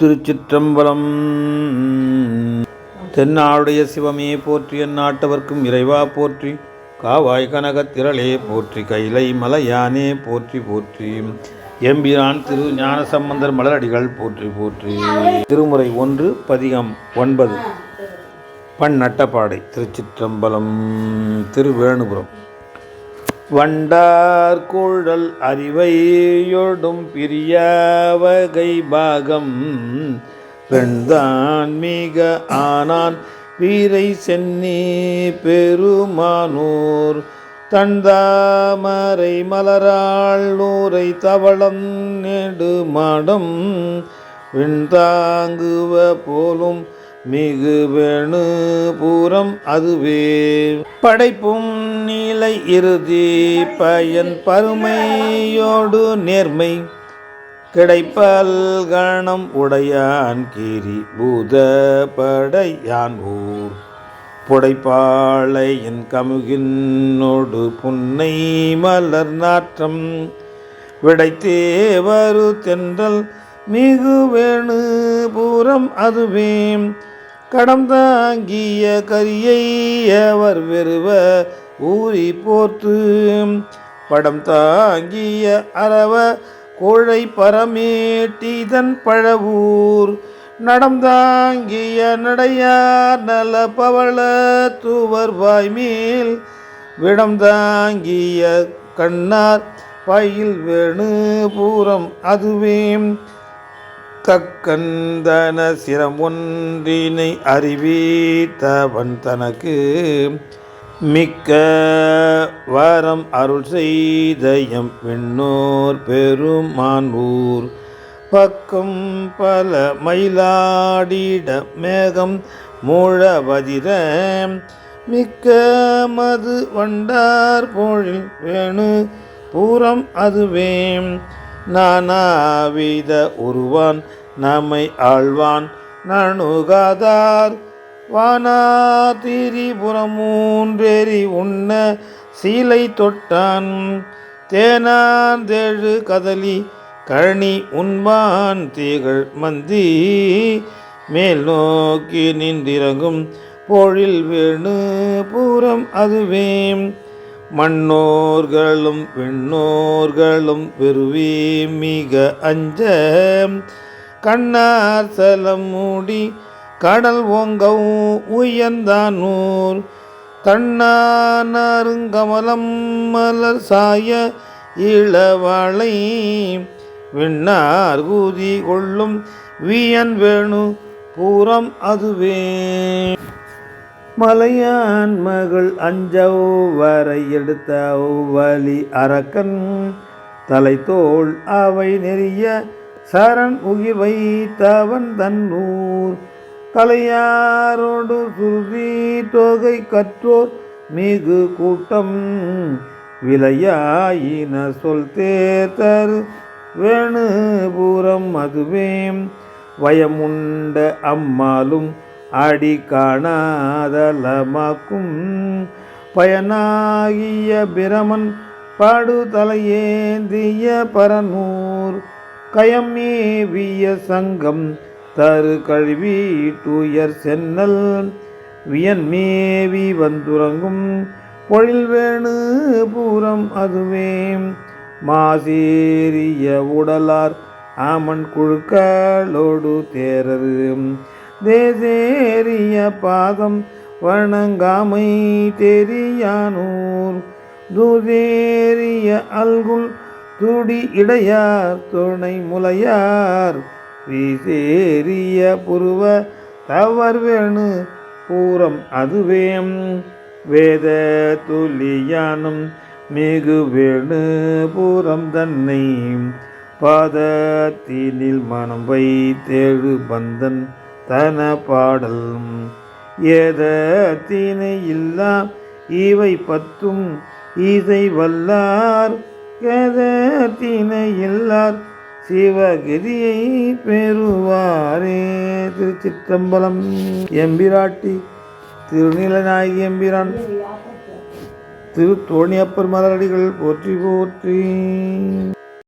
திருச்சிற்றம்பலம். தென்னாளுடைய சிவமே போற்றி எந்நாட்டவர்க்கும் இறைவா போற்றி காவாய் கனக திரளே போற்றி கைலை மலையானே போற்றி போற்றி. எம்பிரான் திரு ஞானசம்பந்தர் மலரடிகள் போற்றி போற்றி. திருமுறை ஒன்று பதிகம் ஒன்பது. பன்னட்டப்பாடை திருச்சிற்றம்பலம் திருவேணுபுரம். வண்டார் குழல் அறிவையொடும் பிரியவகை பாகம். பெண்தான் மிக ஆனான் வீரை சென்னி பெருமானூர். தந்தாமரை மலராள் நூரை தவளம் நெடுமாடம். விண்தாங்குவ போலும் மிகு வேணு பூரம் அதுவே. படைப்பும் நீலை இறுதி பயன் பருமையோடு நேர்மை. கிடைப்பல் கணம் உடையான் கீரி பூத படையான் ஊர். புடைப்பாளையின் கமுகினோடு புன்னை மலர் நாற்றம். விடைத்தே வரு தென்றல் மிகு வேணு பூரம் அதுவே. கடம் தாங்கிய கரியை அவர் வெறுவ ஊறி போற்று. படம் தாங்கிய அரவ கோழை பரமேட்டிதன் பழவூர். நடம் தாங்கிய நடையார் நல பவள தூவர் வாய்மேல். விடம் தாங்கிய கண்ணார் பயில் வேணு பூரம் அதுவேம். கக்கந்தன சிரம் ஒன்றினை அறிவித்தவன் தனக்கு மிக்க வரம் அருள் செய்தயம் விண்ணோர் பெருமான்பூர் பக்கம் பல மயிலாடிட மேகம் மூழவதிர மிக்க மது வண்டார் போழில் வேணு பூரம் அதுவே நானாவித உருவான் நம்மை ஆழ்வான் நணுகாதார் வானாதிரிபுரம் மூன்றேறி உண்ண சீலை தொட்டான். தேனாந்தேழு கதலி கழனி உண்பான். தீகள் மந்தி மேல் நோக்கி நின்றிறங்கும். பொழில் வேணு பூரம் அதுவே மண்ணோர்களும் விண்ணோர்களும் பெருவி மிக அஞ்ச கண்ணார் சலம் மூடி கடல் ஓங்கவும் உயர்ந்தானூர். தன்னானருங்கமலம் மலர் சாய இளவாளை. விண்ணார் கூதி கொள்ளும் வியன் வேணு பூரம் அதுவே. மலையான் மகள் அஞ்சவ் வரை எடுத்த வலி அரக்கன் தலைத்தோள் அவை நெறிய சரண் உயிர் வைத்தவன் தன்னூர் தலையாரோடு சுருதி தொகை கற்றோர் மிகு கூட்டம் விளையாயின சொல் தேத்தரு வேணுபுரம் அதுவே வயமுண்ட அம்மாலும் அடி காணாதலமாக்கும் பயனாகிய பிரமன் பாடுதலையேந்திய பரநூர் கயமேவிய சங்கம் தரு கழுவி துயர் சென்னல் வியன்மேவி வந்துறங்கும் பொழில் வேணு பூரம் அதுவே. மாசேரிய உடலார் ஆமன் குழுக்களோடு தேரரு. தேசேரிய பாதம் வணங்காமை தெரியானூர். தூதேரிய அல்குல் துடி இடையார் துணை முலையார். வீசேரிய புருவ தவர் வேணு பூரம் அதுவேம். வேத துலியானும் மிகு வேணு பூரம் தன்னை. பாதத்தினில் மனம் வைத்தேழு பந்தன் தன பாடல். ஏதத்தினை இல்லா இவை பத்தும் இசை வல்லார். கதத்தினை இல்லார் சிவகிரியை பெறுவாரே. திருச்சிற்றம்பலம் எம்பிராட்டி திருநிலநாயகி எம்பிரான். திரு தோணியப்பர் மலரடிகள் போற்றி போற்றி.